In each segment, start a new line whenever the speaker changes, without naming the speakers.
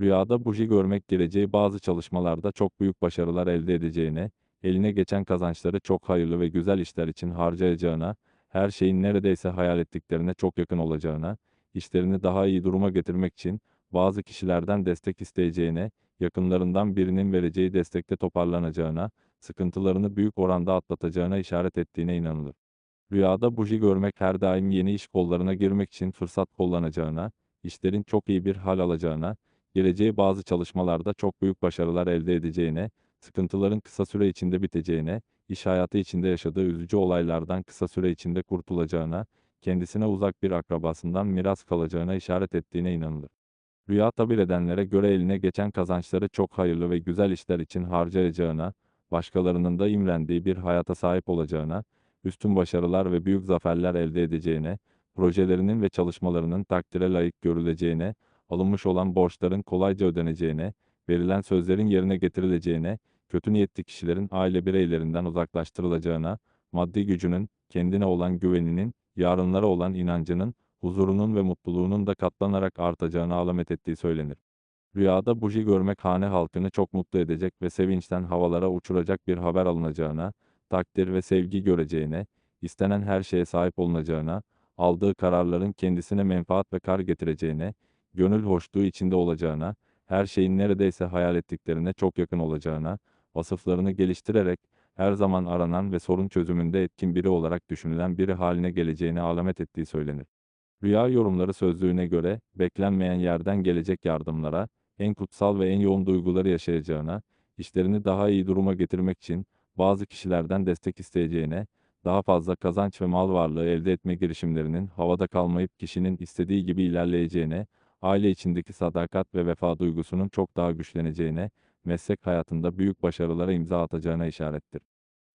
Rüyada buji görmek geleceği bazı çalışmalarda çok büyük başarılar elde edeceğine, eline geçen kazançları çok hayırlı ve güzel işler için harcayacağına, her şeyin neredeyse hayal ettiklerine çok yakın olacağına, işlerini daha iyi duruma getirmek için bazı kişilerden destek isteyeceğine, yakınlarından birinin vereceği destekte toparlanacağına, sıkıntılarını büyük oranda atlatacağına işaret ettiğine inanılır. Rüyada buji görmek her daim yeni iş kollarına girmek için fırsat kullanacağına, işlerin çok iyi bir hal alacağına, geleceği bazı çalışmalarda çok büyük başarılar elde edeceğine, sıkıntıların kısa süre içinde biteceğine, iş hayatı içinde yaşadığı üzücü olaylardan kısa süre içinde kurtulacağına, kendisine uzak bir akrabasından miras kalacağına işaret ettiğine inanılır. Rüya tabir edenlere göre eline geçen kazançları çok hayırlı ve güzel işler için harcayacağına, başkalarının da imrendiği bir hayata sahip olacağına, üstün başarılar ve büyük zaferler elde edeceğine, projelerinin ve çalışmalarının takdire layık görüleceğine, alınmış olan borçların kolayca ödeneceğine, verilen sözlerin yerine getirileceğine, kötü niyetli kişilerin aile bireylerinden uzaklaştırılacağına, maddi gücünün, kendine olan güveninin, yarınlara olan inancının, huzurunun ve mutluluğunun da katlanarak artacağına alamet ettiği söylenir. Rüyada buji görmek hane halkını çok mutlu edecek ve sevinçten havalara uçuracak bir haber alınacağına, takdir ve sevgi göreceğine, istenen her şeye sahip olunacağına, aldığı kararların kendisine menfaat ve kar getireceğine, gönül hoşluğu içinde olacağına, her şeyin neredeyse hayal ettiklerine çok yakın olacağına, vasıflarını geliştirerek, her zaman aranan ve sorun çözümünde etkin biri olarak düşünülen biri haline geleceğine alamet ettiği söylenir. Rüya yorumları sözlüğüne göre, beklenmeyen yerden gelecek yardımlara, en kutsal ve en yoğun duyguları yaşayacağına, işlerini daha iyi duruma getirmek için bazı kişilerden destek isteyeceğine, daha fazla kazanç ve mal varlığı elde etme girişimlerinin havada kalmayıp kişinin istediği gibi ilerleyeceğine, aile içindeki sadakat ve vefa duygusunun çok daha güçleneceğine, meslek hayatında büyük başarılara imza atacağına işarettir.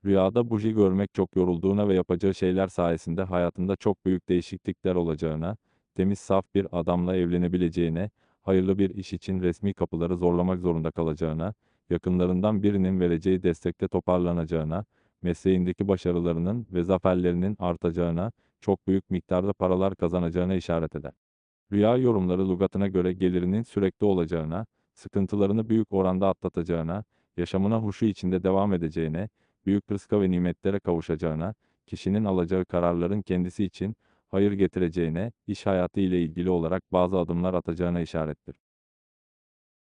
Rüyada buji görmek çok yorulduğuna ve yapacağı şeyler sayesinde hayatında çok büyük değişiklikler olacağına, temiz saf bir adamla evlenebileceğine, hayırlı bir iş için resmi kapıları zorlamak zorunda kalacağına, yakınlarından birinin vereceği destekte toparlanacağına, mesleğindeki başarılarının ve zaferlerinin artacağına, çok büyük miktarda paralar kazanacağına işaret eder. Rüya yorumları lügatına göre gelirinin sürekli olacağına, sıkıntılarını büyük oranda atlatacağına, yaşamına huşu içinde devam edeceğine, büyük rızka ve nimetlere kavuşacağına, kişinin alacağı kararların kendisi için hayır getireceğine, iş hayatı ile ilgili olarak bazı adımlar atacağına işarettir.